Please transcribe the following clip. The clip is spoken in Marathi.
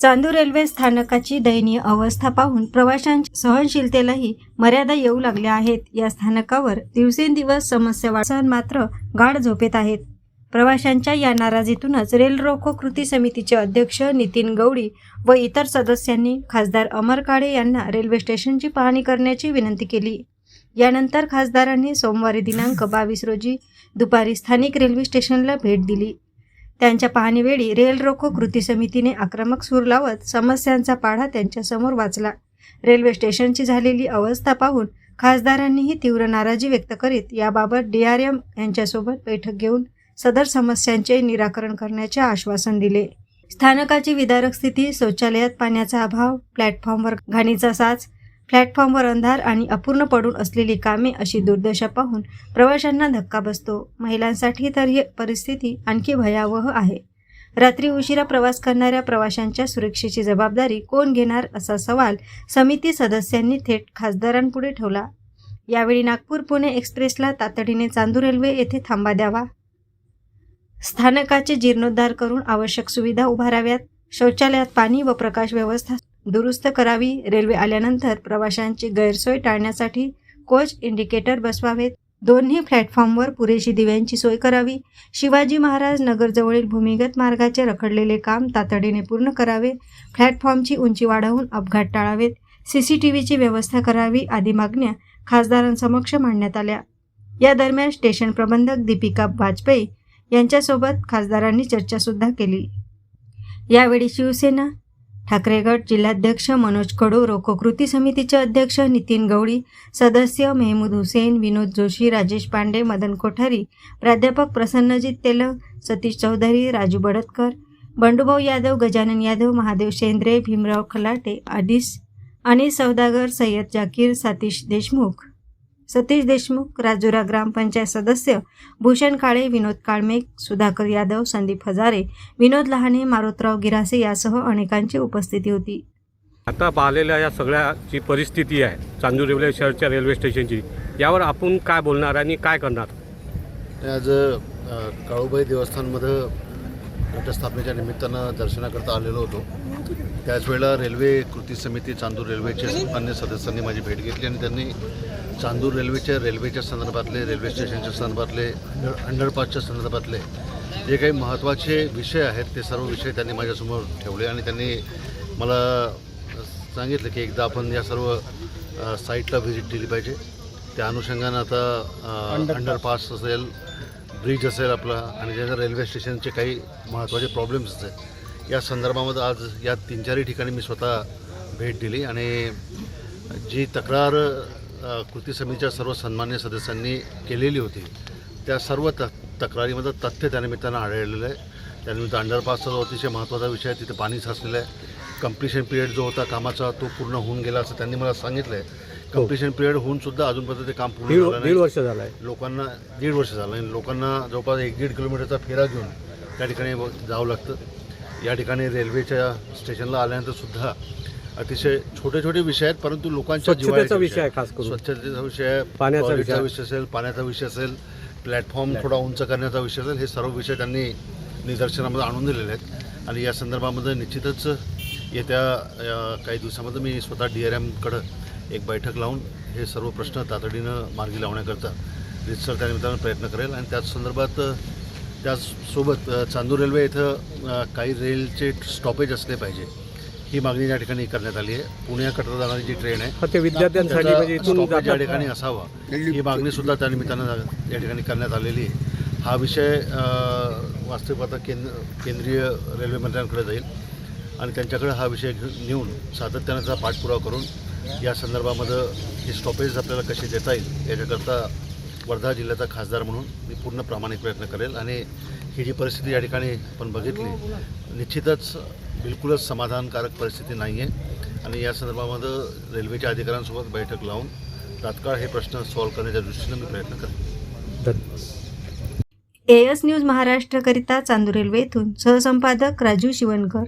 चांदूर रेल्वे स्थानकाची दयनीय अवस्था पाहून प्रवाशांच्या सहनशीलतेलाही मर्यादा येऊ लागल्या आहेत. या स्थानकावर दिवसेंदिवस समस्या वाढसान मात्र गाढ झोपेत आहेत. प्रवाशांच्या या नाराजीतूनच रेल रोको कृती समितीचे अध्यक्ष नितीन गौडी व इतर सदस्यांनी खासदार अमर काळे यांना रेल्वे स्टेशनची पाहणी करण्याची विनंती केली. यानंतर खासदारांनी सोमवारी दिनांक बावीस रोजी दुपारी स्थानिक रेल्वे स्टेशनला भेट दिली. त्यांच्या पाहणीवेळी रेल रोको कृती समितीने आक्रमक सूर लावत समस्यांचा पाढा त्यांच्यासमोर वाचला. रेल्वे स्टेशनची झालेली अवस्था पाहून खासदारांनीही तीव्र नाराजी व्यक्त करीत याबाबत डी आर एम यांच्यासोबत बैठक घेऊन सदर समस्यांचे निराकरण करण्याचे आश्वासन दिले. स्थानकाची विदारक स्थिती शौचालयात पाण्याचा अभाव प्लॅटफॉर्मवर घाणीचा साच प्लॅटफॉर्मवर अंधार आणि अपूर्ण पडून असलेली कामे अशी दुर्दशा पाहून प्रवाशांना धक्का बसतो. महिलांसाठी तर ही परिस्थिती आणखी भयावह आहे. रात्री उशिरा प्रवास करणाऱ्या प्रवाशांच्या सुरक्षेची जबाबदारी कोण घेणार असा सवाल समिती सदस्यांनी थेट खासदारांपुढे ठेवला. यावेळी नागपूर पुणे एक्सप्रेसला तातडीने चांदूर रेल्वे येथे थांबा द्यावा. स्थानकाचे जीर्णोद्धार करून आवश्यक सुविधा उभाराव्यात. शौचालयात पाणी व प्रकाश व्यवस्था दुरुस्त करावी. रेल्वे आल्यानंतर प्रवाशांची गैरसोय टाळण्यासाठी कोच इंडिकेटर बसवावेत. दोन्ही प्लॅटफॉर्मवर पुरेशी दिव्यांची सोय करावी. शिवाजी महाराज नगरजवळील भूमिगत मार्गाचे रखडलेले काम तातडीने पूर्ण करावे. प्लॅटफॉर्मची उंची वाढवून अपघात टाळावेत. सी सी टी व्हीची व्यवस्था करावी आदी मागण्या खासदारांसमक्ष मांडण्यात आल्या. या दरम्यान स्टेशन प्रबंधक दीपिका वाजपेयी यांच्यासोबत खासदारांनी चर्चासुद्धा केली. यावेळी शिवसेना ठाकरेगड जिल्हाध्यक्ष मनोज कडू रोको कृती समितीचे अध्यक्ष नितीन गवळी सदस्य मेहमूद हुसेन विनोद जोशी राजेश पांडे मदन कोठारी प्राध्यापक प्रसन्नजित तेलंग सतीश चौधरी राजू बडतकर बंडूभाऊ यादव गजानन यादव महादेव शेंद्रे भीमराव खलाटे आदिस अनिल सौदागर सय्यद जाकीर सतीश देशमुख सतीश देशमुख राजुरा ग्रामपंचायत सदस्य भूषण काळे विनोद काळमेघ सुधाकर यादव संदीप हजारे विनोद लहाने मारुतराव गिरासे यासह अनेकांची उपस्थिती होती. आता पाहिलेल्या या सगळ्याची परिस्थिती आहे चांदूर रेल्वे शहरच्या रेल्वे स्टेशनची. यावर आपण काय बोलणार आणि काय करणार? आज काळूबाई देवस्थानमध्ये घटस्थापनेच्या निमित्तानं दर्शनाकरता आलेलो होतो. त्याच वेळेला रेल्वे कृती समिती चांदूर रेल्वेचे सन्मान्य सदस्यांनी माझी भेट घेतली आणि त्यांनी चांदूर रेल्वेच्या रेल्वेच्या संदर्भातले रेल्वे स्टेशनच्या संदर्भातले अंडर अंडरपासच्या संदर्भातले जे काही महत्त्वाचे विषय आहेत ते सर्व विषय त्यांनी माझ्यासमोर ठेवले आणि त्यांनी मला सांगितलं की एकदा आपण या सर्व साईटला व्हिजिट दिली पाहिजे. त्या अनुषंगानं आता अंडरपास असेल ब्रिज असेल आपला आणि ज्याच्या रेल्वे स्टेशनचे काही महत्त्वाचे प्रॉब्लेम्स असेल या संदर्भामध्ये आज या तीन चारही ठिकाणी मी स्वतः भेट दिली आणि जी तक्रार कृती समितीच्या सर्व सन्मान्य सदस्यांनी केलेली होती त्या सर्व त तक्रारीमध्ये तथ्य त्यानिमित्तानं आढळलेलं आहे. त्यानिमित्त अंडरपासचा अतिशय महत्त्वाचा विषय आहे. तिथे पाणी साचलेलं आहे. कम्प्लिशन पिरियड जो होता कामाचा तो पूर्ण होऊन गेला असं त्यांनी मला सांगितलं आहे कम्प्लिशन पिरियड होऊन सुद्धा अजूनपर्यंत ते काम पूर्ण दीड झालं दीड नाही. वर्ष झालं आहे. लोकांना दीड वर्ष झालं आणि लोकांना जवळपास एक दीड किलोमीटरचा फेरा घेऊन त्या ठिकाणी व- जावं लागतं. या ठिकाणी रेल्वेच्या स्टेशनला आल्यानंतर सुद्धा अतिशय छोटे छोटे विषय आहेत परंतु लोकांच्या स्वच्छतेचा जिव्हाळ्याचे विषय आहे खास करून. स्वच्छतेचा विषय आहे पाण्याचा टॉयलेटचा विषय. विषय असेल पाण्याचा विषय असेल प्लॅटफॉर्म थोडा उंच करण्याचा विषय असेल हे सर्व विषय त्यांनी निदर्शनामध्ये आणून दिलेले आहेत. आणि या संदर्भामध्ये निश्चितच येत्या काही दिवसामध्ये मी स्वतः डी आर एमकडं एक बैठक लावून हे सर्व प्रश्न तातडीनं मार्गी लावण्याकरता रितसर त्यानिमित्तानं प्रयत्न करेल. आणि त्याच संदर्भात त्याचसोबत चांदूर रेल्वे इथं काही रेलचे स्टॉपेज असले पाहिजे ही मागणी या ठिकाणी करण्यात आली आहे. पुण्याकडे जाणारी जी ट्रेन आहे ते विद्यार्थ्यांसाठी म्हणजे स्टॉपेज या जातात ठिकाणी असावा ही मागणी सुद्धा त्या निमित्तानं या ठिकाणी करण्यात आलेली आहे. हा विषय वास्तविक आता केंद्र केंद्रीय रेल्वे मंत्र्यांकडे जाईल. आणि त्यांच्याकडे हा विषय घेऊन नेऊन सातत्यानं त्याचा पाठपुरावा करून या संदर्भामध्ये हे स्टॉपेज आपल्याला कसे देता येईल याच्याकरता वर्धा जिल्ह्याचा खासदार म्हणून मी पूर्ण प्रामाणिक प्रयत्न करेल आणि ही जी परिस्थिती या ठिकाणी आपण बघितली निश्चितच बिलकुलच समाधानकारक परिस्थिती नाही आहे आणि या संदर्भामध्ये रेल्वेच्या अधिकाऱ्यांसोबत बैठक लावून तात्काळ हे प्रश्न सॉल्व्ह करण्याच्या दृष्टीनं मी प्रयत्न करेन. धन्यवाद. एएस न्यूज महाराष्ट्रकरिता चांदूर रेल्वे इथून सहसंपादक राजू शिवणकर.